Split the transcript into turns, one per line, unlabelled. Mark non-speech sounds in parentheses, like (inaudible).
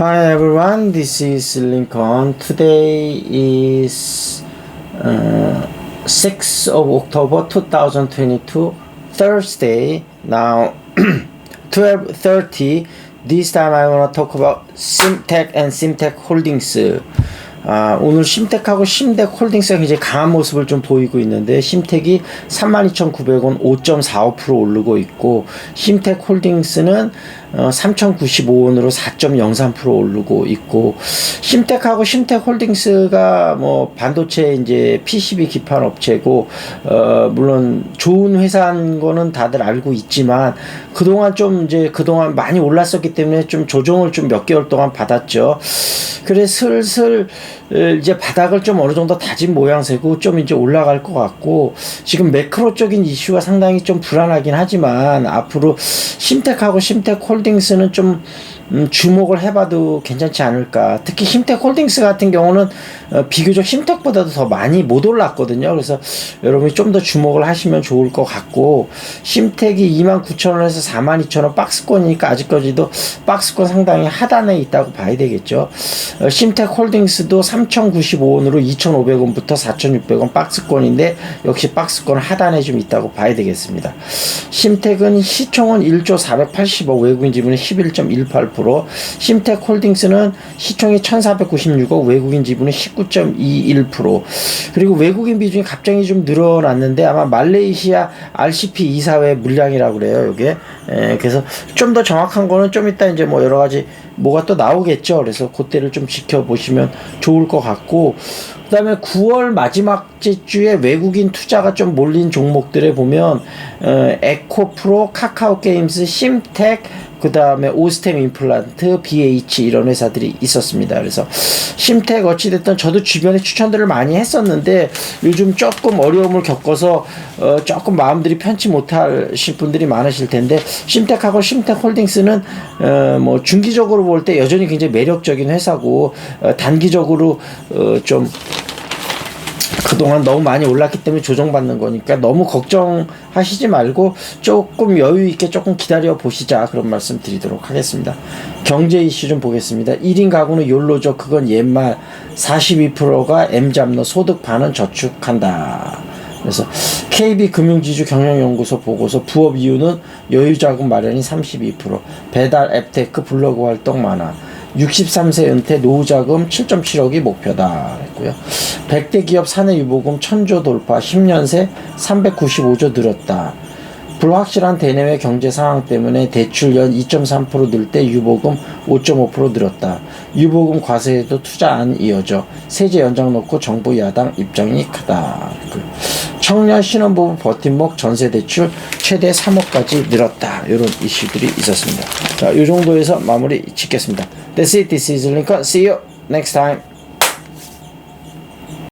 Hi everyone, this is Lincoln. Today is uh, 6th of October 2022, Thursday. Now (clears throat) 12:30. This time I want to talk about Simtech and Simtech Holdings. 아, 오늘 심텍하고 심덱 홀딩스가 굉장히 강한 모습을 좀 보이고 있는데 심텍이 32,900원 5.45% 오르고 있고 심텍 홀딩스는 어, 3,095원으로 4.03% 오르고 있고 심텍하고 심텍 홀딩스가 뭐 반도체 이제 PCB 기판 업체고 어, 물론 좋은 회사인 거는 다들 알고 있지만 그동안 좀 이제 그동안 많이 올랐었기 때문에 좀 조정을 좀 몇 개월 동안 받았죠. 그래 슬슬 이제 바닥을 좀 어느 정도 다진 모양새고 좀 이제 올라갈 것 같고 지금 매크로적인 이슈가 상당히 좀 불안하긴 하지만 앞으로 심텍하고 심텍 홀딩스는 좀 음, 주목을 해봐도 괜찮지 않을까. 특히 힘텍 홀딩스 같은 경우는 어, 비교적 힘텍보다도 더 많이 못 올랐거든요. 그래서 여러분이 좀 더 주목을 하시면 좋을 것 같고 심텍이 29,000원에서 42,000원 박스권이니까 아직까지도 박스권 상당히 하단에 있다고 봐야 되겠죠. 어, 심텍 홀딩스도 3,095원으로 2,500원부터 4,600원 박스권인데 역시 박스권 하단에 좀 있다고 봐야 되겠습니다. 심텍은 시총은 1조 480억 외국인 지분은 11.18% 심텍 홀딩스는 시총이 1,496억 외국인 지분은 19.21% 그리고 외국인 비중이 갑자기 좀 늘어났는데 아마 말레이시아 RCP 이사회 물량이라고 그래요 요게 에, 그래서 좀 더 정확한 거는 좀 이따 이제 뭐 여러 가지 뭐가 또 나오겠죠. 그래서 그때를 좀 지켜보시면 좋을 것 같고 그다음에 9월 마지막 주에 외국인 투자가 좀 몰린 종목들에 보면 어, 에코프로, 카카오 게임스, 심텍, 그 다음에 오스템 임플란트, BH 이런 회사들이 있었습니다. 그래서 심텍 어찌됐든 저도 주변에 추천들을 많이 했었는데 요즘 조금 어려움을 겪어서 어, 조금 마음들이 편치 못하실 분들이 많으실 텐데 심텍하고 심텍 홀딩스는 어, 뭐 중기적으로 볼 때 여전히 굉장히 매력적인 회사고 어, 단기적으로 어, 좀 그동안 너무 많이 올랐기 때문에 조정받는 거니까 너무 걱정하시지 말고 조금 여유 있게 조금 기다려 보시자 그런 말씀 드리도록 하겠습니다. 경제 이슈 좀 보겠습니다. 1인 가구는 욜로죠. 그건 옛말 42%가 M 잡너 소득 반은 저축한다. 그래서 KB 금융지주 경영연구소 보고서 부업 이유는 여유자금 마련이 32% 배달 앱테크 블로그 활동 많아 63세 은퇴 노후자금 7.7억이 목표다 했고요. 100대 기업 사내 유보금 1000조 돌파 10년 새 395조 늘었다. 불확실한 대내외 경제 상황 때문에 대출 연 2.3%늘 때 유보금 5.5% 늘었다. 유보금 과세에도 투자 안 이어져 세제 연장 놓고 정부 야당 입장이 크다. 청년 신혼부부 버팀목 전세 대출 최대 3억까지 늘었다. 이런 이슈들이 있었습니다. 자, 이 정도에서 마무리 짓겠습니다. That's it. This is Lincoln. See you next time.